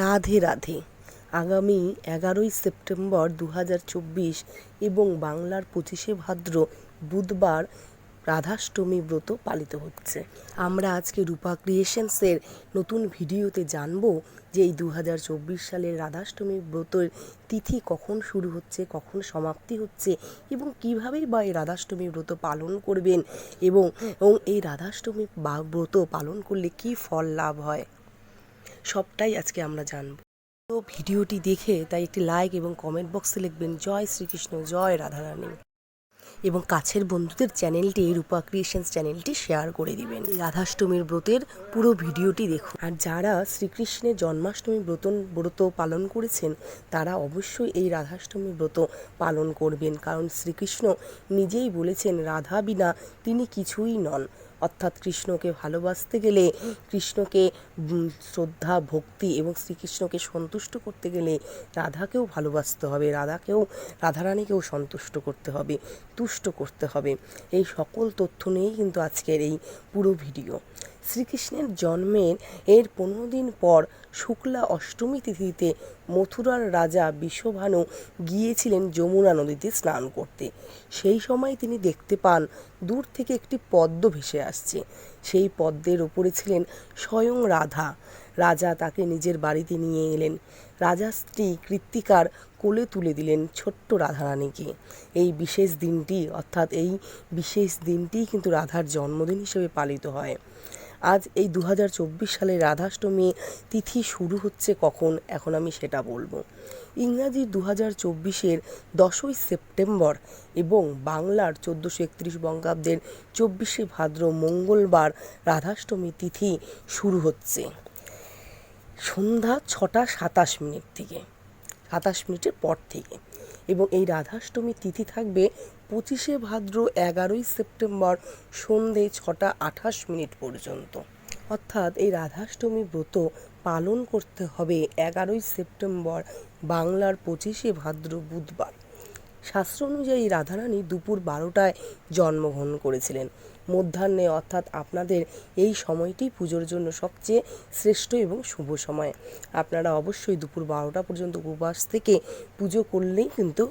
রাধে রাধে। আগামী এগারোই সেপ্টেম্বর দু হাজার চব্বিশ এবং বাংলার পঁচিশে ভাদ্র বুধবার রাধাষ্টমী ব্রত পালিত হচ্ছে। আমরা আজকে রূপা ক্রিয়েশনসের নতুন ভিডিওতে জানব যে এই দু হাজার চব্বিশ সালের রাধাষ্টমী ব্রতের তিথি কখন শুরু হচ্ছে, কখন সমাপ্তি হচ্ছে এবং কীভাবেই বা এই রাধাষ্টমী ব্রত পালন করবেন এবং এই রাধাষ্টমী ব্রত পালন করলে কী ফল লাভ হয়। সবটাই আজকে আমরা জানব। তো ভিডিওটি দেখে তাই একটি লাইক এবং কমেন্ট বক্সে লিখবেন, জয় শ্রীকৃষ্ণ, জয় রাধারানী। এবং কাছের বন্ধুদের চ্যানেলটি রূপা ক্রিয়েশনস চ্যানেলটি শেয়ার করে দিবেন। রাধাষ্টমীর ব্রতের পুরো ভিডিওটি দেখুন। আর যারা শ্রীকৃষ্ণের জন্মাষ্টমী ব্রত ব্রত পালন করেছেন, তারা অবশ্যই এই রাধাষ্টমী ব্রত পালন করবেন। কারণ শ্রীকৃষ্ণ নিজেই বলেছেন, রাধা বিনা তিনি কিছুই নন। অর্থাৎ কৃষ্ণকে ভালোবাসতে গেলে, কৃষ্ণকে শ্রদ্ধা, ভক্তি এবং শ্রীকৃষ্ণকে সন্তুষ্ট করতে গেলে রাধাকেও ভালোবাসতে হবে, রাধাকেও, রাধারানীকেও সন্তুষ্ট করতে হবে, তুষ্ট করতে হবে। এই সকল তথ্য নিয়েই কিন্তু আজকের এই পুরো ভিডিও। শ্রীকৃষ্ণের জন্মের এর পনেরো দিন পর শুক্লা অষ্টমী তিথিতে মথুরার রাজা বিশ্বভানু গিয়েছিলেন যমুনা নদীতে স্নান করতে। সেই সময় তিনি দেখতে পান, দূর থেকে একটি পদ্ম ভেসে আসছে। সেই পদ্মের ওপরে ছিলেন স্বয়ং রাধা। রাজা তাকে নিজের বাড়িতে নিয়ে এলেন। রাজা স্ত্রী কৃত্তিকার কোলে তুলে দিলেন ছোট্ট রাধারানীকে। এই বিশেষ দিনটি, অর্থাৎ এই বিশেষ দিনটি কিন্তু রাধার জন্মদিন হিসেবে পালিত হয়। আজ এই দু সালের রাধাষ্টমী তিথি শুরু হচ্ছে কখন? এখন আমি সেটা বলব। ইংরাজি দু হাজার চব্বিশের দশই সেপ্টেম্বর এবং বাংলার চোদ্দোশো একত্রিশ বঙ্গাব্দের চব্বিশে ভাদ্র মঙ্গলবার রাধাষ্টমী তিথি শুরু হচ্ছে। সন্ধ্যা ছটা সাতাশ মিনিট থেকে। সাতাশ মিনিটের পর থেকে। এবং এই রাধাষ্টমী তিথি থাকবে পঁচিশে ভাদ্র এগারোই সেপ্টেম্বর সন্ধে ছটা আঠাশ মিনিট পর্যন্ত। অর্থাৎ এই রাধাষ্টমী ব্রত পালন করতে হবে এগারোই সেপ্টেম্বর বাংলার পঁচিশে ভাদ্র বুধবার। শাস্ত্র অনুযায়ী রাধারানী দুপুর বারোটায় জন্মগ্রহণ করেছিলেন। মধ্যাহ্নে অর্থাৎ আপনাদের এই সময়টি পুজোর জন্য সবচেয়ে শ্রেষ্ঠ এবং শুভ সময়। আপনারা অবশ্যই দুপুর বারোটা পর্যন্ত উপবাস থেকে পুজো করলেই কিন্তু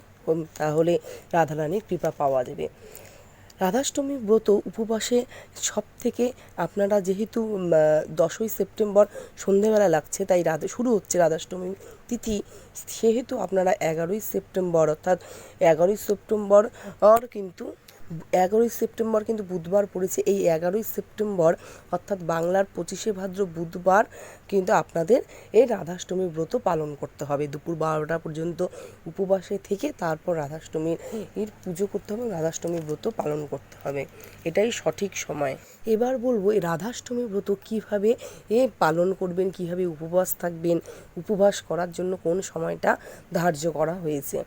তাহলে রাধারানীর কৃপা পাওয়া যাবে। রাধাষ্টমী ব্রত উপবাসে সব থেকে আপনারা যেহেতু দশই সেপ্টেম্বর সন্ধেবেলা লাগছে, তাই রাধা, শুরু হচ্ছে রাধাষ্টমী তিথি। সেহেতু আপনারা এগারোই সেপ্টেম্বর, অর্থাৎ এগারোই সেপ্টেম্বর কিন্তু এগারোই সেপ্টেম্বর কিন্তু বুধবার পড়েছে। এই এগারোই সেপ্টেম্বর অর্থাৎ বাংলার পঁচিশে ভাদ্র বুধবার কিন্তু আপনাদের এই রাধাষ্টমী ব্রত পালন করতে হবে। দুপুর বারোটা পর্যন্ত উপবাসে থেকে তারপর রাধাষ্টমীর এর পুজো করতে হবে রাধাষ্টমী ব্রত পালন করতে হবে। এটাই সঠিক সময়। এবার বলব, এই রাধাষ্টমী ব্রত কীভাবে এ পালন করবেন, কীভাবে উপবাস থাকবেন, উপবাস করার জন্য কোন সময়টা ধার্য করা হয়েছে?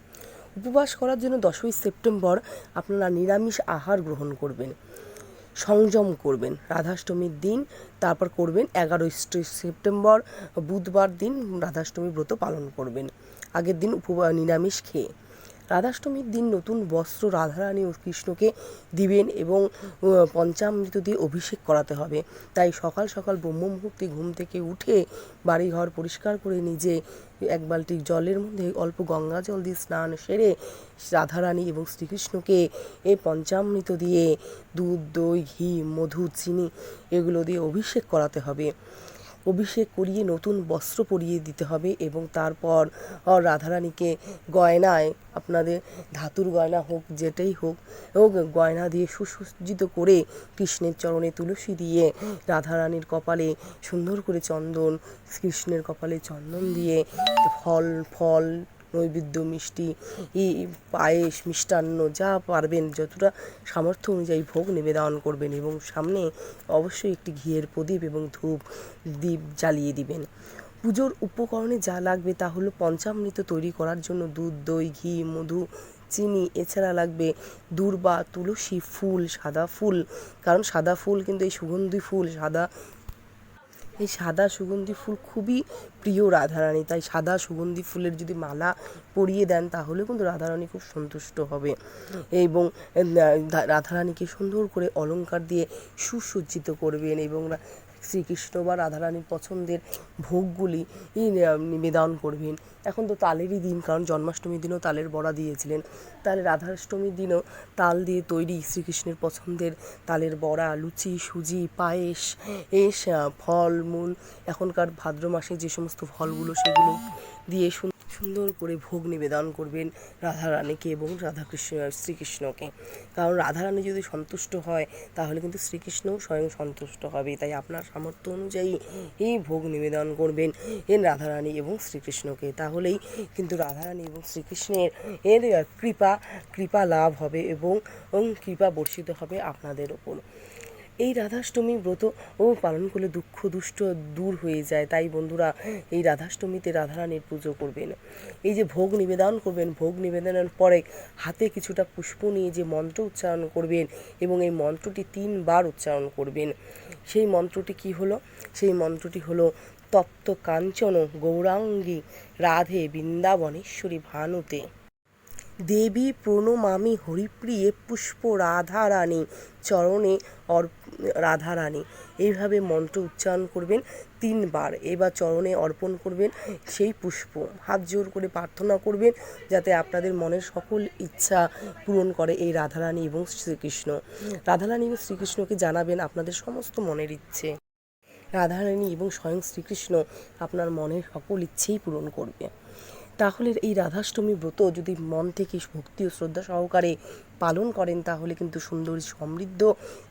উপবাস করার জন্য দশই সেপ্টেম্বর আপনারা নিরামিষ আহার গ্রহণ করবেন, সংযম করবেন, রাধাষ্টমীর দিন, তারপর করবেন এগারোই সেপ্টেম্বর, বুধবার দিন রাধাষ্টমী ব্রত পালন করবেন। আগের দিন উপবা নিরামিষ খেয়ে। রাধাষ্টমীর দিন নতুন বস্ত্র রাধারানী ও কৃষ্ণকে দিবেন এবং পঞ্চামৃত দিয়ে অভিষেক করাতে হবে। তাই সকাল সকাল ব্রহ্ম মুহূর্তে ঘুম থেকে উঠে বাড়িঘর পরিষ্কার করে নিজে এক বালতি জলের মধ্যে অল্প গঙ্গা জল দিয়ে স্নান সেরে রাধারানী এবং শ্রীকৃষ্ণকে এই পঞ্চামৃত দিয়ে দুধ, দই, ঘি, মধু, চিনি এগুলো দিয়ে অভিষেক করাতে হবে। অভিষেক করিয়ে নতুন বস্ত্র পরিয়ে দিতে হবে এবং তারপর রাধারানীকে গয়নায়, আপনাদের ধাতুর গয়না হোক, যেটাই হোক হোক, গয়না দিয়ে সুসজ্জিত করে কৃষ্ণের চরণে তুলসী দিয়ে রাধারানীর কপালে সুন্দর করে চন্দন, কৃষ্ণের কপালে চন্দন দিয়ে ফল ফল নৈবেদ্য, মিষ্টি পায়েস, মিষ্টান্ন, যা পারবেন, যতটা সামর্থ্য অনুযায়ী ভোগ নিবেদন করবেন এবং সামনে অবশ্যই একটি ঘিয়ের প্রদীপ এবং ধূপ দ্বীপ জ্বালিয়ে দিবেন। পুজোর উপকরণে যা লাগবে তা হলো পঞ্চামৃত তৈরি করার জন্য দুধ, দই, ঘি, মধু, চিনি, এছাড়া লাগবে দূর্বা, তুলসী ফুল, সাদা ফুল। কারণ সাদা ফুল কিন্তু এই সুগন্ধি ফুল, সাদা এই সাদা সুগন্ধি ফুল খুবই প্রিয় রাধারানী। তাই সাদা সুগন্ধি ফুলের যদি মালা পরিয়ে দেন তাহলে কিন্তু রাধারানী খুব সন্তুষ্ট হবে। এবং রাধারানীকে সুন্দর করে অলংকার দিয়ে সুসজ্জিত করবেন এবং শ্রীকৃষ্ণ বা রাধারানীর পছন্দের ভোগগুলি নিবেদন করবেন। এখন তো তালেরই দিন, কারণ জন্মাষ্টমীর দিনও তালের বড়া দিয়েছিলেন। তাহলে রাধাষ্টমীর দিনও তাল দিয়ে তৈরি শ্রীকৃষ্ণের পছন্দের তালের বড়া, লুচি, সুজি, পায়েস এস ফলমূল এখনকার ভাদ্র মাসে যে সমস্ত ফলগুলো সেগুলো দিয়ে সুন্দর করে ভোগ নিবেদন করবেন রাধারানীকে এবং রাধাকৃষ্ণ, শ্রীকৃষ্ণকে। কারণ রাধারানী যদি সন্তুষ্ট হয়, তাহলে কিন্তু শ্রীকৃষ্ণও স্বয়ং সন্তুষ্ট হবে। তাই আপনার সামর্থ্য অনুযায়ী এই ভোগ নিবেদন করবেন এর রাধারানী এবং শ্রীকৃষ্ণকে। তাহলেই কিন্তু রাধারানী এবং শ্রীকৃষ্ণের এর কৃপা কৃপা লাভ হবে এবং কৃপা বর্ষিত হবে আপনাদের ওপর। এই রাধাষ্টমী ব্রত ও পালন করলে দুঃখ, দুষ্ট দূর হয়ে যায়। তাই বন্ধুরা, এই রাধাষ্টমীতে রাধারানীর পুজো করবেন। এই যে ভোগ নিবেদন করবেন, ভোগ নিবেদনের পরে হাতে কিছুটা পুষ্প নিয়ে যে মন্ত্র উচ্চারণ করবেন এবং এই মন্ত্রটি তিনবার উচ্চারণ করবেন। সেই মন্ত্রটি কি হলো? সেই মন্ত্রটি হলো, তপ্ত কাঞ্চন গৌরাঙ্গী রাধে বৃন্দাবনেশ্বরী ভানুতে। দেবী, প্রণমামি, হরিপ্রিয়ে, পুষ্প, রাধারানী, চরণে অর রাধারানী। এইভাবে মন্ত্র উচ্চারণ করবেন তিনবার। এবার চরণে অর্পণ করবেন সেই পুষ্প। হাত জোর করে প্রার্থনা করবেন যাতে আপনাদের মনের সকল ইচ্ছা পূরণ করে এই রাধারানী এবং শ্রীকৃষ্ণ। রাধারানী এবং শ্রীকৃষ্ণকে জানাবেন আপনাদের সমস্ত মনের ইচ্ছে। রাধারানী এবং স্বয়ং শ্রীকৃষ্ণ আপনার মনের সকল ইচ্ছেই পূরণ করবে। তাহলে এই রাধাষ্টমী ব্রত যদি মন থেকে ভক্তি ও শ্রদ্ধা সহকারে পালন করেন, তাহলে কিন্তু সুন্দর সমৃদ্ধ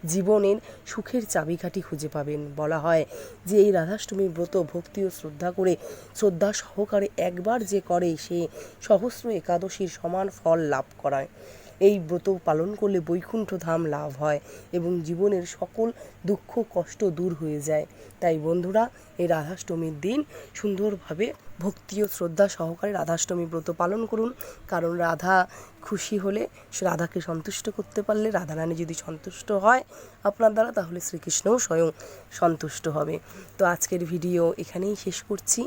জীবনের সুখের চাবিকাঠি খুঁজে পাবেন। বলা হয় যে এই রাধাষ্টমী ব্রত ভক্তি ও শ্রদ্ধা করে, শ্রদ্ধা সহকারে একবার যে করে, সে সহস্র একাদশীর সমান ফল লাভ করায়। এই ব্রত পালন করলে বৈকুণ্ঠ ধাম লাভ হয় এবং জীবনের সকল দুঃখ কষ্ট দূর হয়ে যায়। তাই বন্ধুরা, এই রাধাষ্টমীর দিন সুন্দরভাবে ভক্তি ও শ্রদ্ধা সহকারে রাধাষ্টমী ব্রত পালন করুন। কারণ রাধা খুশি হলে সে রাধাকে সন্তুষ্ট করতে পারলে রাধারানী যদি সন্তুষ্ট হয় আপনার দ্বারা, তাহলে শ্রীকৃষ্ণও স্বয়ং সন্তুষ্ট হবে। তো আজকের ভিডিও এখানেই শেষ করছি।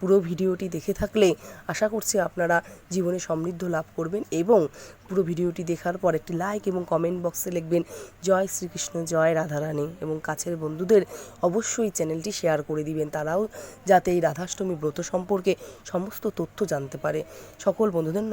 পুরো ভিডিওটি দেখে থাকলে আশা করছি আপনারা জীবনে সমৃদ্ধ লাভ করবেন এবং পুরো ভিডিওটি দেখার পর একটি লাইক এবং কমেন্ট বক্সে লিখবেন, জয় শ্রীকৃষ্ণ, জয় রাধারানী এবং কাছের বন্ধুদের অবশ্যই চ্যানেলটি শেয়ার করে দিবেন। তারাও যাতে এই রাধাষ্টমী ব্রত সম্পর্কে সমস্ত তথ্য জানতে পারে। সকল বন্ধুদের